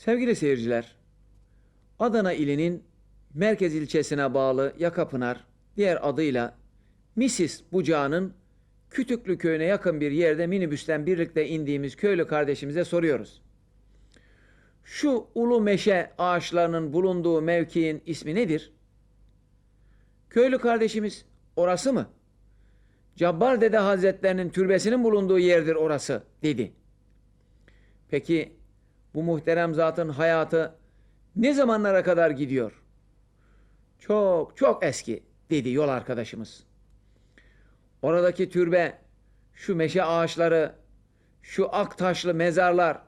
Sevgili seyirciler, Adana ilinin merkez ilçesine bağlı Yakapınar, diğer adıyla Misis Bucağı'nın Kütüklü köyüne yakın bir yerde minibüsten birlikte indiğimiz köylü kardeşimize soruyoruz. Şu ulu meşe ağaçlarının bulunduğu mevkiin ismi nedir? Köylü kardeşimiz orası mı? Cabbar Dede Hazretlerinin türbesinin bulunduğu yerdir orası dedi. Peki bu muhterem zatın hayatı ne zamanlara kadar gidiyor? Çok çok eski dedi yol arkadaşımız. Oradaki türbe, şu meşe ağaçları, şu ak taşlı mezarlar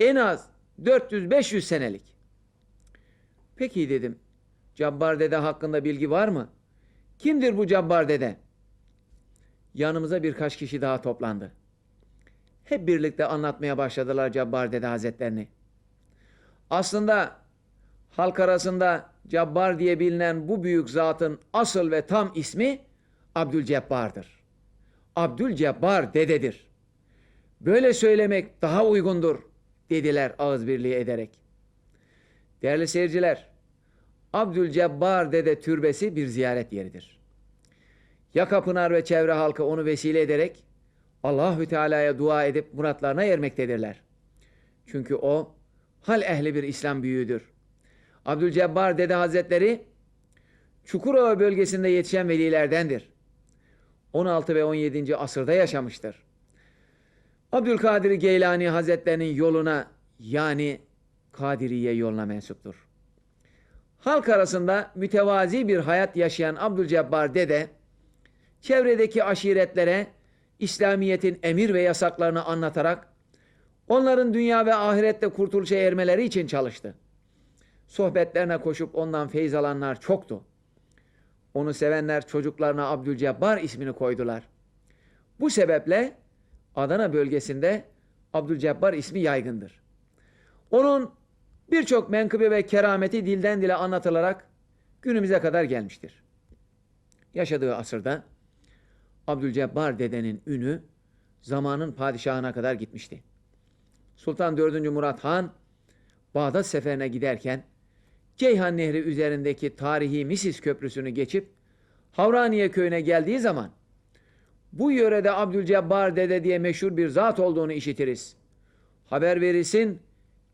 en az 400-500 senelik. Peki dedim. Cabbar dede hakkında bilgi var mı? Kimdir bu Cabbar dede? Yanımıza birkaç kişi daha toplandı. Hep birlikte anlatmaya başladılar Cabbar dede hazretlerini. Aslında halk arasında Cabbar diye bilinen bu büyük zatın asıl ve tam ismi Abdülcebbar'dır. Abdülcebbar dededir. Böyle söylemek daha uygundur dediler ağız birliği ederek. Değerli seyirciler, Abdülcebbar dede türbesi bir ziyaret yeridir. Yakapınar ve çevre halkı onu vesile ederek Allahü Teala'ya dua edip muratlarına ermektedirler. Çünkü o hal ehli bir İslam büyüğüdür. Abdülcebbar Dede Hazretleri Çukurova bölgesinde yetişen velilerdendir. 16 ve 17. asırda yaşamıştır. Abdülkadir Geylani Hazretlerinin yoluna yani Kadiriye yoluna mensuptur. Halk arasında mütevazi bir hayat yaşayan Abdülcebbar Dede, çevredeki aşiretlere İslamiyet'in emir ve yasaklarını anlatarak onların dünya ve ahirette kurtuluşa ermeleri için çalıştı. Sohbetlerine koşup ondan feyz alanlar çoktu. Onu sevenler çocuklarına Abdülcebbar ismini koydular. Bu sebeple Adana bölgesinde Abdülcebbar ismi yaygındır. Onun birçok menkıbe ve kerameti dilden dile anlatılarak günümüze kadar gelmiştir. Yaşadığı asırda Abdülcebbar dedenin ünü zamanın padişahına kadar gitmişti. Sultan 4. Murat Han Bağdat seferine giderken Ceyhan Nehri üzerindeki tarihi Misis Köprüsü'nü geçip Havraniye köyüne geldiği zaman bu yörede Abdülcebbar dede diye meşhur bir zat olduğunu işitiriz. Haber verilsin,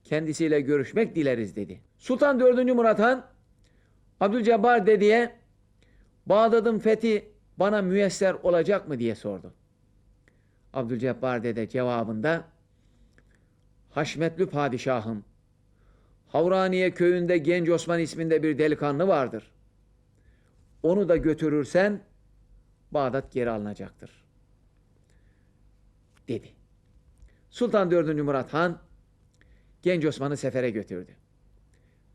kendisiyle görüşmek dileriz dedi. Sultan 4. Murat Han Abdülcebbar dedeye Bağdat'ın fethi bana müyesser olacak mı diye sordu. Abdülcebbar dede cevabında Haşmetli padişahım Havraniye köyünde Genç Osman isminde bir delikanlı vardır. Onu da götürürsen Bağdat geri alınacaktır. Dedi. Sultan 4. Murat Han Genç Osman'ı sefere götürdü.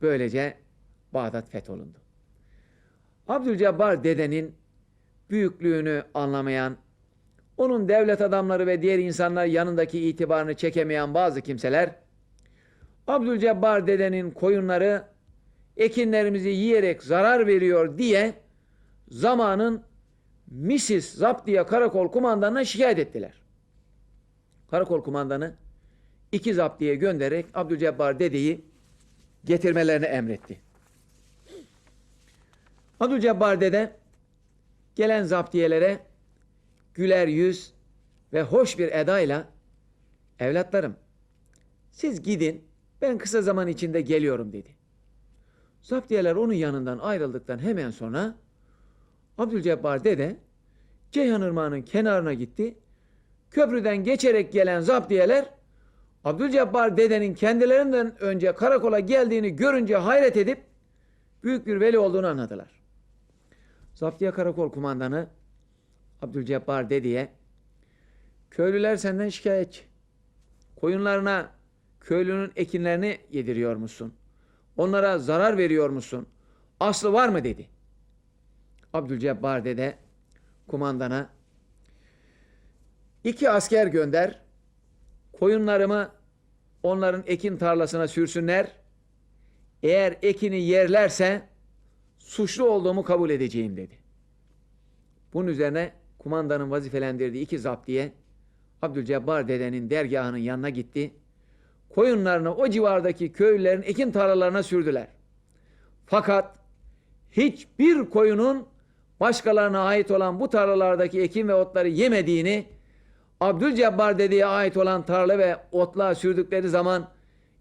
Böylece Bağdat fetholundu. Abdülcebbar dedenin büyüklüğünü anlamayan, onun devlet adamları ve diğer insanlar yanındaki itibarını çekemeyen bazı kimseler, Abdülcebbar dedenin koyunları ekinlerimizi yiyerek zarar veriyor diye zamanın Misis Zaptiye Karakol kumandanına şikayet ettiler. Karakol kumandanı iki zaptiye göndererek Abdülcebbar dedeyi getirmelerini emretti. Abdülcebbar dede gelen zaptiyelere güler yüz ve hoş bir edayla evlatlarım siz gidin ben kısa zaman içinde geliyorum dedi. Zaptiyeler onun yanından ayrıldıktan hemen sonra Abdülcebbar dede Ceyhan Irmağı'nın kenarına gitti. Köprüden geçerek gelen zaptiyeler Abdülcebbar dedenin kendilerinden önce karakola geldiğini görünce hayret edip büyük bir veli olduğunu anladılar. Zaptiye Karakol kumandanı Abdülcebbar dediye köylüler senden şikayetçi. Koyunlarına köylünün ekinlerini yediriyor musun? Onlara zarar veriyor musun? Aslı var mı dedi. Abdülcebbar dede kumandana iki asker gönder koyunlarımı onların ekin tarlasına sürsünler. Eğer ekini yerlerse suçlu olduğumu kabul edeceğim dedi. Bunun üzerine kumandanın vazifelendirdiği iki zaptiye Abdülcebbar dedenin dergahının yanına gitti. koyunlarını o civardaki köylülerin ekin tarlalarına sürdüler. Fakat hiçbir koyunun başkalarına ait olan bu tarlalardaki ekin ve otları yemediğini Abdülcebbar dediğe ait olan tarla ve otluğa sürdükleri zaman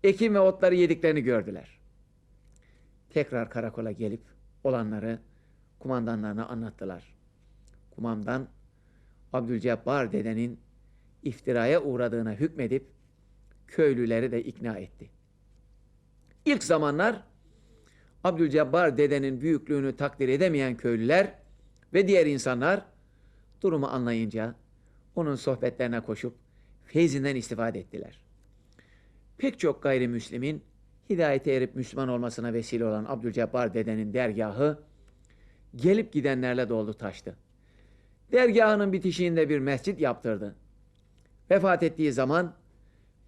ekin ve otları yediklerini gördüler. Tekrar karakola gelip olanları kumandanlarına anlattılar. Kumandan Abdülcebbar dedenin iftiraya uğradığına hükmedip köylüleri de ikna etti. İlk zamanlar Abdülcebbar dedenin büyüklüğünü takdir edemeyen köylüler ve diğer insanlar durumu anlayınca onun sohbetlerine koşup feyzinden istifade ettiler. Pek çok gayrimüslimin hidayete erip Müslüman olmasına vesile olan Abdülcebbar dedenin dergahı gelip gidenlerle doldu taştı. Dergahının bitişiğinde bir mescit yaptırdı. Vefat ettiği zaman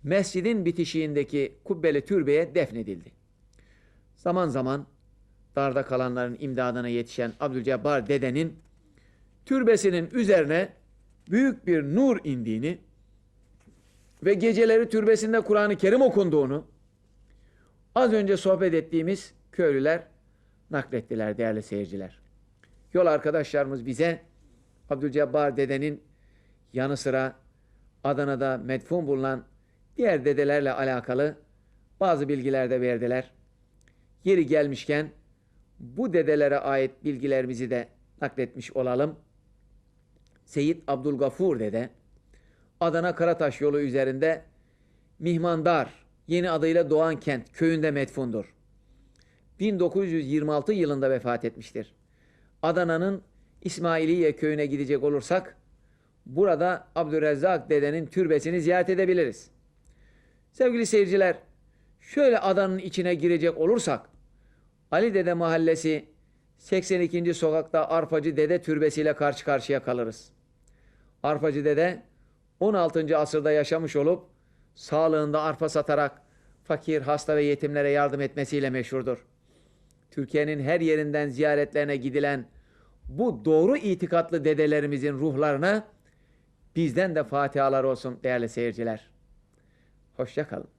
mescidin bitişiğindeki kubbeli türbeye defnedildi. Zaman zaman darda kalanların imdadına yetişen Abdülcebbar dedenin türbesinin üzerine büyük bir nur indiğini ve geceleri türbesinde Kur'an-ı Kerim okunduğunu az önce sohbet ettiğimiz köylüler naklettiler değerli seyirciler. Yol arkadaşlarımız bize Abdülcebbar dedenin yanı sıra Adana'da medfun bulunan diğer dedelerle alakalı bazı bilgiler de verdiler. Yeri gelmişken bu dedelere ait bilgilerimizi de nakletmiş olalım. Seyit Abdülgafur dede Adana Karataş yolu üzerinde Mihmandar yeni adıyla Doğan Kent köyünde metfundur. 1926 yılında vefat etmiştir. Adana'nın İsmailiye köyüne gidecek olursak burada Abdürezzak dedenin türbesini ziyaret edebiliriz. Sevgili seyirciler, şöyle adanın içine girecek olursak Ali Dede Mahallesi 82. sokakta Arpacı Dede türbesiyle karşı karşıya kalırız. Arpacı Dede 16. asırda yaşamış olup sağlığında arpa satarak fakir, hasta ve yetimlere yardım etmesiyle meşhurdur. Türkiye'nin her yerinden ziyaretlerine gidilen bu doğru itikatlı dedelerimizin ruhlarına bizden de fatihalar olsun değerli seyirciler. Hoşça kalın.